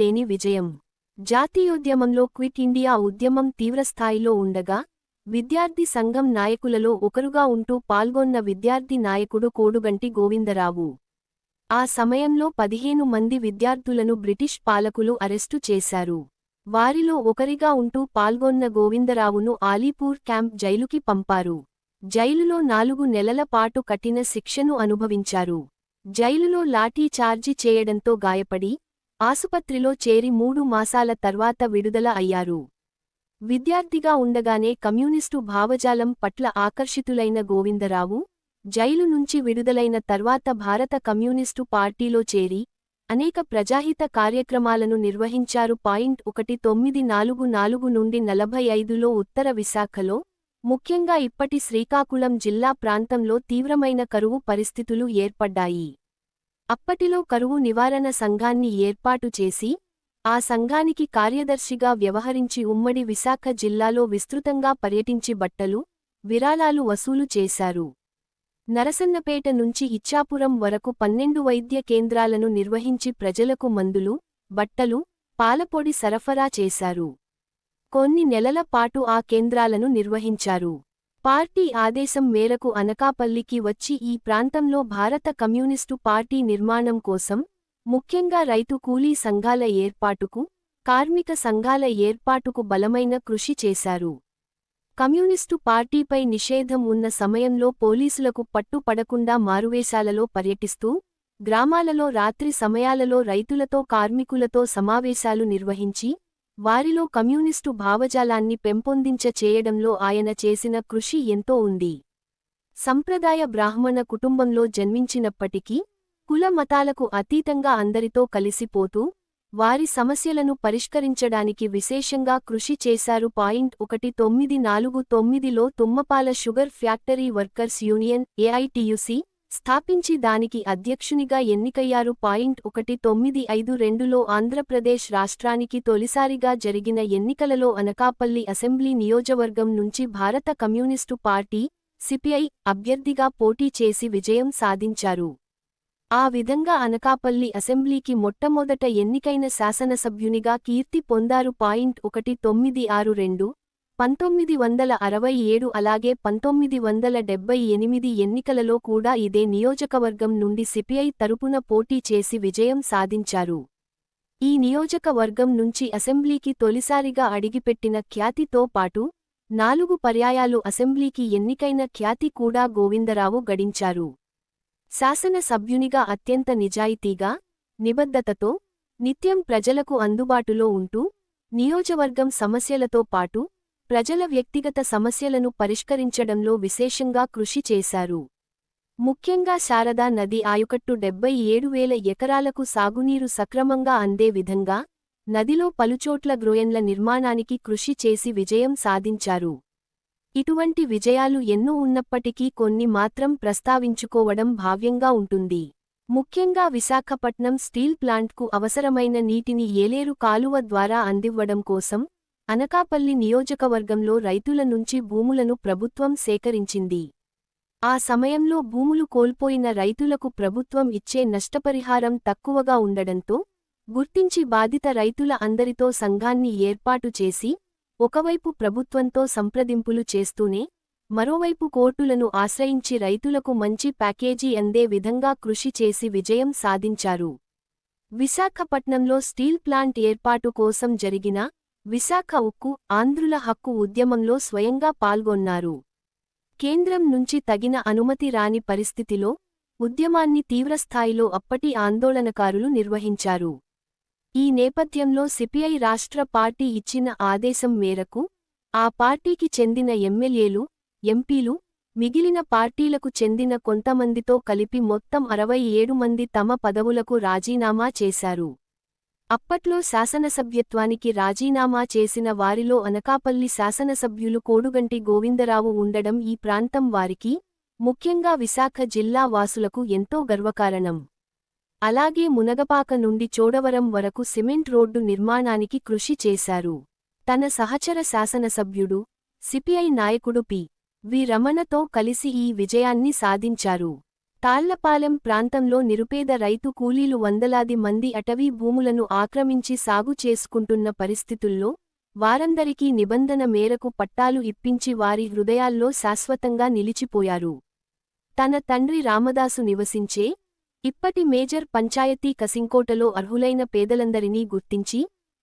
లేని విజయం. జాతీయోద్యమంలో quit India ఉద్యమం తీవ్రస్థాయిలో ఉండగా విద్యార్థి సంఘం నాయకులలో ఒకరుగా ఉంటూ పాల్గొన్న విద్యార్థి నాయకుడు కోడుగంటి గోవిందరావు. ఆ సమయంలో పదిహేను మంది విద్యార్థులను బ్రిటిష్ పాలకులు అరెస్టు చేశారు. వారిలో ఒకరిగా ఉంటూ పాల్గొన్న గోవిందరావును ఆలీపూర్ క్యాంప్ జైలుకి పంపారు. జైలులో నాలుగు నెలల పాటు కఠిన శిక్షను అనుభవించారు. జైలులో లాఠీ చార్జి చేయడంతో గాయపడి ఆసుపత్రిలో చేరి మూడు మాసాల తర్వాత విడుదల అయ్యారు. విద్యార్థిగా ఉండగానే కమ్యూనిస్టు భావజాలం పట్ల ఆకర్షితులైన గోవిందరావు జైలు నుంచి విడుదలైన తర్వాత భారత కమ్యూనిస్టు పార్టీలో చేరి అనేక ప్రజాహిత కార్యక్రమాలను నిర్వహించారు. పాయింట్ ఒకటి తొమ్మిది నాలుగు నాలుగు నుండి నలభై ఐదులో ఉత్తర విశాఖలో ముఖ్యంగా ఇప్పటి శ్రీకాకుళం జిల్లా ప్రాంతంలో తీవ్రమైన కరువు పరిస్థితులు ఏర్పడ్డాయి. అప్పటిలో కరువు నివారణ సంఘాన్ని ఏర్పాటు చేసి ఆ సంఘానికి కార్యదర్శిగా వ్యవహరించి ఉమ్మడి విశాఖ జిల్లాలో విస్తృతంగా పర్యటించి బట్టలు విరాళాలు వసూలు చేశారు. నరసన్నపేట నుంచి ఇచ్చాపురం వరకు పన్నెండు వైద్య కేంద్రాలను నిర్వహించి ప్రజలకు మందులు బట్టలు పాలపొడి సరఫరా చేశారు. కొన్ని నెలల పాటు ఆ కేంద్రాలను నిర్వహించారు. పార్టీ ఆదేశం మేరకు అనకాపల్లికి వచ్చి ఈ ప్రాంతంలో భారత కమ్యూనిస్టు పార్టీ నిర్మాణం కోసం ముఖ్యంగా రైతు కూలీ సంఘాల ఏర్పాటుకు కార్మిక సంఘాల ఏర్పాటుకు బలమైన కృషి చేశారు. కమ్యూనిస్టు పార్టీపై నిషేధం ఉన్న సమయంలో పోలీసులకు పట్టుపడకుండా మారువేశాలలో పర్యటిస్తూ గ్రామాలలో రాత్రి సమయాలలో రైతులతో కార్మికులతో సమావేశాలు నిర్వహించి వారిలో కమ్యూనిస్టు భావజాలాన్ని పెంపొందించ చేయడంలో ఆయన చేసిన కృషి ఎంతో ఉంది. సంప్రదాయ బ్రాహ్మణ కుటుంబంలో జన్మించినప్పటికీ కుల మతాలకు అతీతంగా అందరితో కలిసిపోతూ వారి సమస్యలను పరిష్కరించడానికి విశేషంగా కృషి చేశారు పాయింట్ ఒకటి తొమ్మిది నాలుగు తొమ్మిదిలో Tummapala sugar factory workers union AITUC స్థాపించి దానికి అధ్యక్షునిగా ఎన్నికయ్యారు పాయింట్ ఒకటి తొమ్మిది ఐదు రెండులో ఆంధ్రప్రదేశ్ రాష్ట్రానికి తొలిసారిగా జరిగిన ఎన్నికలలో అనకాపల్లి అసెంబ్లీ నియోజవర్గం నుంచి భారత కమ్యూనిస్టు పార్టీ సిపిఐ అభ్యర్థిగా పోటీ చేసి విజయం సాధించారు. ఆ విధంగా అనకాపల్లి అసెంబ్లీకి మొట్టమొదట ఎన్నికైన శాసనసభ్యునిగా కీర్తి పొందారు పాయింట్ ఒకటి తొమ్మిది ఆరు రెండు పంతొమ్మిది వందల అరవై ఏడు అలాగే పంతొమ్మిది వందల డెబ్బై ఎనిమిది ఎన్నికలలో కూడా ఇదే నియోజకవర్గం నుండి సిపిఐ తరపున పోటీ చేసి విజయం సాధించారు. ఈ నియోజకవర్గం నుంచి అసెంబ్లీకి తొలిసారిగా అడిగిపెట్టిన ఖ్యాతితో పాటు నాలుగు పర్యాయాలు అసెంబ్లీకి ఎన్నికైన ఖ్యాతి కూడా గోవిందరావు గడించారు. శాసనసభ్యునిగా అత్యంత నిజాయితీగా నిబద్ధతతో నిత్యం ప్రజలకు అందుబాటులో ఉంటూ నియోజవర్గం సమస్యలతో పాటు ప్రజల వ్యక్తిగత సమస్యలను పరిష్కరించడంలో విశేషంగా కృషి చేశారు. ముఖ్యంగా శారదా నది ఆయుకట్టు డెబ్బై ఏడు వేల ఎకరాలకు సాగునీరు సక్రమంగా అందే విధంగా నదిలో పలుచోట్ల గ్రోయన్ల నిర్మాణానికి కృషి చేసి విజయం సాధించారు. ఇటువంటి విజయాలు ఎన్నో ఉన్నప్పటికీ కొన్ని మాత్రం ప్రస్తావించుకోవడం భావ్యంగా ఉంటుంది. ముఖ్యంగా విశాఖపట్నం స్టీల్ ప్లాంట్కు అవసరమైన నీటిని ఏలేరు కాలువ ద్వారా అందివ్వడం కోసం అనకాపల్లి నియోజకవర్గంలో రైతుల నుంచి భూములను ప్రభుత్వం సేకరించింది. ఆ సమయంలో భూములు కోల్పోయిన రైతులకు ప్రభుత్వం ఇచ్చే నష్టపరిహారం తక్కువగా ఉండడంతో గుర్తించి బాధిత రైతుల అందరితో సంఘాన్ని ఏర్పాటు చేసి ఒకవైపు ప్రభుత్వంతో సంప్రదింపులు చేస్తూనే మరోవైపు కోర్టులను ఆశ్రయించి రైతులకు మంచి ప్యాకేజీ అందే విధంగా కృషి చేసి విజయం సాధించారు. విశాఖపట్నంలో స్టీల్ ప్లాంట్ ఏర్పాటు కోసం జరిగిన విశాఖ ఉక్కు ఆంధ్రుల హక్కు ఉద్యమంలో స్వయంగా పాల్గొన్నారు. కేంద్రం నుంచి తగిన అనుమతి రాని పరిస్థితిలో ఉద్యమాన్ని తీవ్రస్థాయిలో అప్పటి ఆందోళనకారులు నిర్వహించారు. ఈ నేపథ్యంలో సిపిఐ రాష్ట్ర పార్టీ ఇచ్చిన ఆదేశం మేరకు ఆ పార్టీకి చెందిన ఎమ్మెల్యేలు ఎంపీలు మిగిలిన పార్టీలకు చెందిన కొంతమందితో కలిపి మొత్తం అరవై ఏడు మంది తమ పదవులకు రాజీనామా చేశారు. అప్పట్లో శాసనసభ్యత్వానికి రాజీనామా చేసిన వారిలో అనకాపల్లి శాసనసభ్యులు కోడుగంటి గోవిందరావు ఉండడం ఈ ప్రాంతం వారికి ముఖ్యంగా విశాఖ జిల్లా వాసులకు ఎంతో గర్వకారణం. అలాగే మునగపాక నుండి చోడవరం వరకు సిమెంట్ రోడ్డు నిర్మాణానికి కృషి చేశారు. తన సహచర శాసనసభ్యుడు సిపిఐ నాయకుడు పి. వి. రమణతో కలిసి ఈ విజయాన్ని సాధించారు. తాళ్ళపాలెం ప్రాంతంలో నిరుపేద రైతు కూలీలు వందలాది మంది అటవీ భూములను ఆక్రమించి సాగు చేసుకుంటున్న పరిస్థితుల్లో వారందరికీ నిబంధన మేరకు పట్టాలు ఇప్పించి వారి హృదయాల్లో శాశ్వతంగా నిలిచిపోయారు. తన తండ్రి రామదాసు నివసించే ఇప్పటి మేజర్ పంచాయతీ కసింకోటలో అర్హులైన పేదలందరినీ గుర్తించి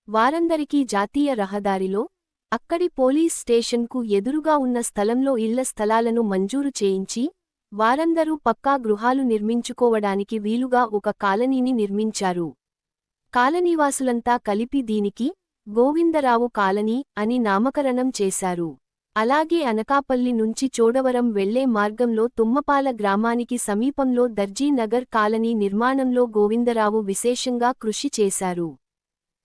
వారందరికీ జాతీయ రహదారిలో అక్కడి పోలీస్ స్టేషన్కు ఎదురుగా ఉన్న స్థలంలో ఇళ్ళ స్థలాలను మంజూరు చేయించి వారందరూ పక్కా గృహాలు నిర్మించుకోవడానికి వీలుగా ఒక కాలనీని నిర్మించారు. కాలనీవాసులంతా కలిపి దీనికి గోవిందరావు కాలనీ అని నామకరణం చేశారు. అలాగే అనకాపల్లి నుంచి చోడవరం వెళ్ళే మార్గంలో తుమ్మపాల గ్రామానికి సమీపంలో దర్జీనగర్ కాలనీ నిర్మాణంలో గోవిందరావు విశేషంగా కృషి చేశారు.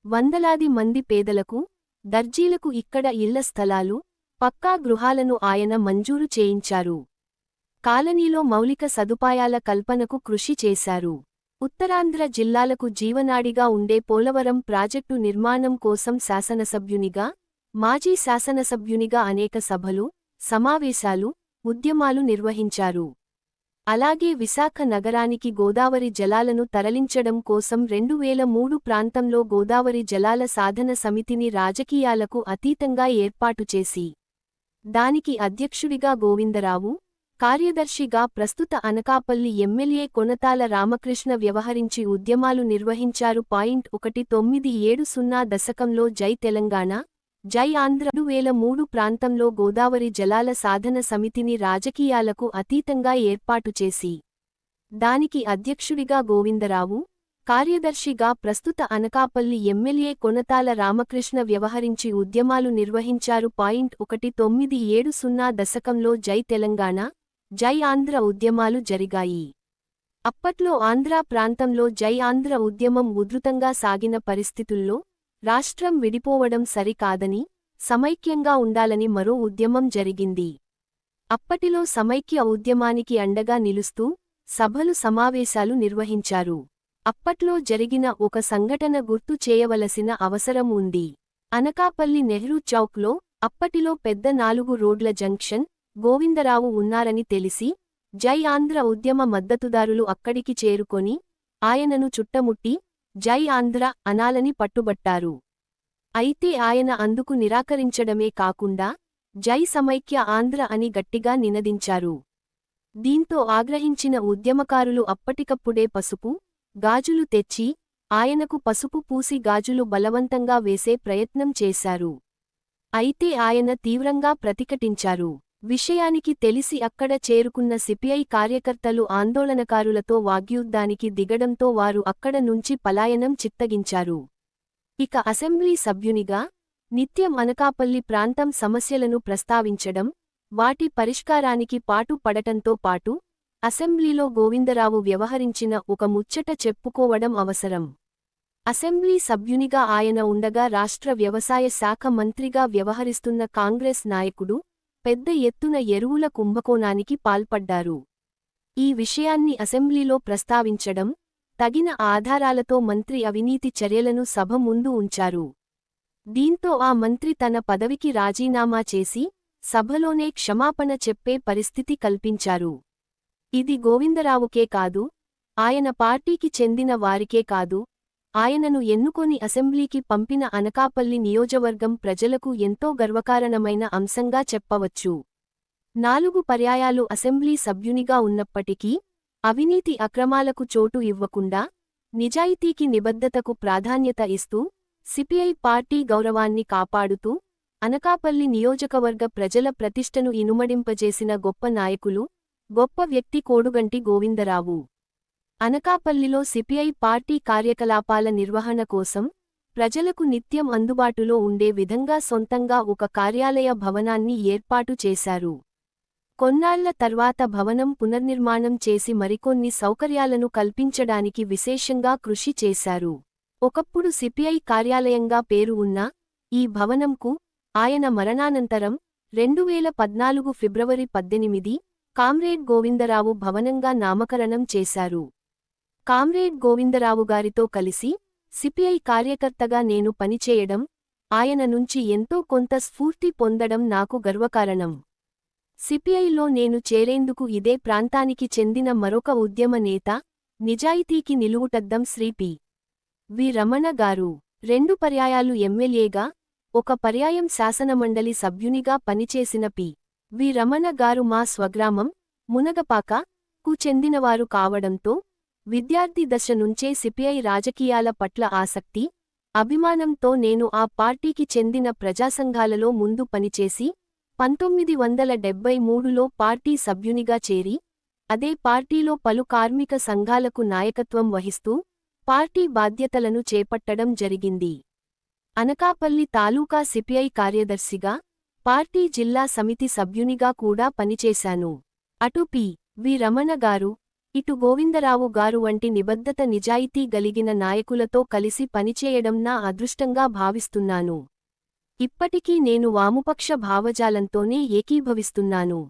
వందలాది మంది పేదలకు దర్జీలకు ఇక్కడ ఇళ్ళ స్థలాలు పక్కా గృహాలను ఆయన మంజూరు చేయించారు. కాలనీలో మౌలిక సదుపాయాల కల్పనకు కృషి చేశారు. ఉత్తరాంధ్ర జిల్లాలకు జీవనాడిగా ఉండే పోలవరం ప్రాజెక్టు నిర్మాణం కోసం శాసనసభ్యునిగా మాజీ శాసనసభ్యునిగా అనేక సభలు సమావేశాలు ఉద్యమాలు నిర్వహించారు. అలాగే విశాఖ నగరానికి గోదావరి జలాలను తరలించడం కోసం రెండు వేల మూడు ప్రాంతంలో గోదావరి జలాల సాధన సమితిని రాజకీయాలకు అతీతంగా ఏర్పాటు చేసి దానికి అధ్యక్షుడిగా గోవిందరావు కార్యదర్శిగా ప్రస్తుత అనకాపల్లి ఎమ్మెల్యే కొనతాల రామకృష్ణ వ్యవహరించి ఉద్యమాలు నిర్వహించారు. పాయింట్ ఒకటి తొమ్మిది ఏడు సున్నా దశకంలో జై తెలంగాణ జై ఆంధ్ర రెండు వేల మూడు ప్రాంతంలో గోదావరి జలాల సాధన సమితిని రాజకీయాలకు అతీతంగా ఏర్పాటు చేసి దానికి అధ్యక్షుడిగా గోవిందరావు కార్యదర్శిగా ప్రస్తుత అనకాపల్లి ఎమ్మెల్యే కొనతాల రామకృష్ణ వ్యవహరించి ఉద్యమాలు నిర్వహించారు. పాయింట్ ఒకటి తొమ్మిది ఏడు సున్నా దశకంలో జై తెలంగాణ జై ఆంధ్ర ఉద్యమాలు జరిగాయి. అప్పట్లో ఆంధ్రా ప్రాంతంలో జై ఆంధ్ర ఉద్యమం ఉధృతంగా సాగిన పరిస్థితుల్లో రాష్ట్రం విడిపోవడం సరికాదని సమైక్యంగా ఉండాలని మరో ఉద్యమం జరిగింది. అప్పటిలో సమైక్య ఉద్యమానికి అండగా నిలుస్తూ సభలు సమావేశాలు నిర్వహించారు. అప్పట్లో జరిగిన ఒక సంఘటన గుర్తు చేయవలసిన అవసరం ఉంది. అనకాపల్లి నెహ్రూ చౌక్లో అప్పటిలో పెద్ద నాలుగు రోడ్ల జంక్షన్ గోవిందరావు ఉన్నారని తెలిసి జై ఆంధ్ర ఉద్యమ మద్దతుదారులు అక్కడికి చేరుకొని ఆయనను చుట్టముట్టి జై ఆంధ్ర అనాలని పట్టుబట్టారు. అయితే ఆయన అందుకు నిరాకరించడమే కాకుండా జై సమైక్య ఆంధ్ర అని గట్టిగా నినదించారు. దీంతో ఆగ్రహించిన ఉద్యమకారులు అప్పటికప్పుడే పసుపు గాజులు తెచ్చి ఆయనకు పసుపు పూసి గాజులు బలవంతంగా వేసే ప్రయత్నం చేశారు. అయితే ఆయన తీవ్రంగా ప్రతిఘటించారు. విషయానికి తెలిసి అక్కడ చేరుకున్న సిపిఐ కార్యకర్తలు ఆందోళనకారులతో వాగ్యుద్ధానికి దిగడంతో వారు అక్కడ నుంచి పలాయనం చిత్తగించారు. ఇక అసెంబ్లీ సభ్యునిగా నిత్యం అనకాపల్లి ప్రాంతం సమస్యలను ప్రస్తావించడం వాటి పరిష్కారానికి పాటు పడటంతో పాటు అసెంబ్లీలో గోవిందరావు వ్యవహరించిన ఒక ముచ్చట చెప్పుకోవడం అవసరం. అసెంబ్లీ సభ్యునిగా ఆయన ఉండగా రాష్ట్ర వ్యవసాయ శాఖ మంత్రిగా వ్యవహరిస్తున్న కాంగ్రెస్ నాయకుడు పెద్ద ఎత్తున ఎరువుల కుంభకోణానికి పాల్పడ్డారు. ఈ విషయాన్ని అసెంబ్లీలో ప్రస్తావించడం తగిన ఆధారాలతో మంత్రి అవినీతి చర్యలను సభ ముందు ఉంచారు. దీంతో ఆ మంత్రి తన పదవికి రాజీనామా చేసి సభలోనే క్షమాపణ చెప్పే పరిస్థితి కల్పించారు. ఇది గోవిందరావుకే కాదు ఆయన పార్టీకి చెందిన వారికే కాదు ఆయనను ఎన్నుకొని అసెంబ్లీకి పంపిన అనకాపల్లి నియోజవర్గం ప్రజలకు ఎంతో గర్వకారణమైన అంశంగా చెప్పవచ్చు. నాలుగు పర్యాయాలు అసెంబ్లీ సభ్యునిగా ఉన్నప్పటికీ అవినీతి అక్రమాలకు చోటు ఇవ్వకుండా నిజాయితీకి నిబద్ధతకు ప్రాధాన్యత ఇస్తూ సిపిఐ పార్టీ గౌరవాన్ని కాపాడుతూ అనకాపల్లి నియోజకవర్గ ప్రజల ప్రతిష్టను ఇనుమడింపజేసిన గొప్ప నాయకులు గొప్ప వ్యక్తి కోడుగంటి గోవిందరావు. అనకాపల్లిలో సిపిఐ పార్టీ కార్యకలాపాల నిర్వహణ కోసం ప్రజలకు నిత్యం అందుబాటులో ఉండే విధంగా సొంతంగా ఒక కార్యాలయ భవనాన్ని ఏర్పాటు చేశారు. కొన్నాళ్ళ తర్వాత భవనం పునర్నిర్మాణం చేసి మరికొన్ని సౌకర్యాలను కల్పించడానికి విశేషంగా కృషి చేశారు. ఒకప్పుడు సిపిఐ కార్యాలయంగా పేరు ఉన్న ఈ భవనంకు ఆయన మరణానంతరం రెండువేల పద్నాలుగు ఫిబ్రవరి పద్దెనిమిది కామ్రేడ్ గోవిందరావు భవనంగా నామకరణం చేశారు. కామ్రేడ్ గోవిందరావు గారితో కలిసి సిపిఐ కార్యకర్తగా నేను పనిచేయడం ఆయన నుంచి ఎంతో కొంత స్ఫూర్తి పొందడం నాకు గర్వకారణం. సిపిఐలో నేను చేరేందుకు ఇదే ప్రాంతానికి చెందిన మరొక ఉద్యమ నేత నిజాయితీకి నిలువుటద్దం శ్రీపి వి. రమణ గారు. రెండు పర్యాయాలు ఎమ్మెల్యేగా ఒక పర్యాయం శాసనమండలి సభ్యునిగా పనిచేసిన పి. వి. రమణ గారు మా స్వగ్రామం మునగపాక కు చెందినవారు కావడంతో విద్యార్థి దశ నుంచే సిపిఐ రాజకీయాల పట్ల ఆసక్తి అభిమానంతో నేను ఆ పార్టీకి చెందిన ప్రజాసంఘాలలో ముందు పనిచేసి పంతొమ్మిది వందల డెబ్బై మూడులో పార్టీ సభ్యునిగా చేరి అదే పార్టీలో పలు కార్మిక సంఘాలకు నాయకత్వం వహిస్తూ పార్టీ బాధ్యతలను చేపట్టడం జరిగింది. అనకాపల్లి తాలూకా సిపిఐ కార్యదర్శిగా పార్టీ జిల్లా సమితి సభ్యునిగా కూడా పనిచేశాను. అటు పి. వి. రమణ గారు ఇటు గోవిందరావు గారు వంటి నిబద్ధత నిజాయితీ గలిగిన నాయకులతో కలిసి పనిచేయడం నా అదృష్టంగా భావిస్తున్నాను. ఇప్పటికీ నేను వాముపక్ష భావజాలంతోనే ఏకీభవిస్తున్నాను.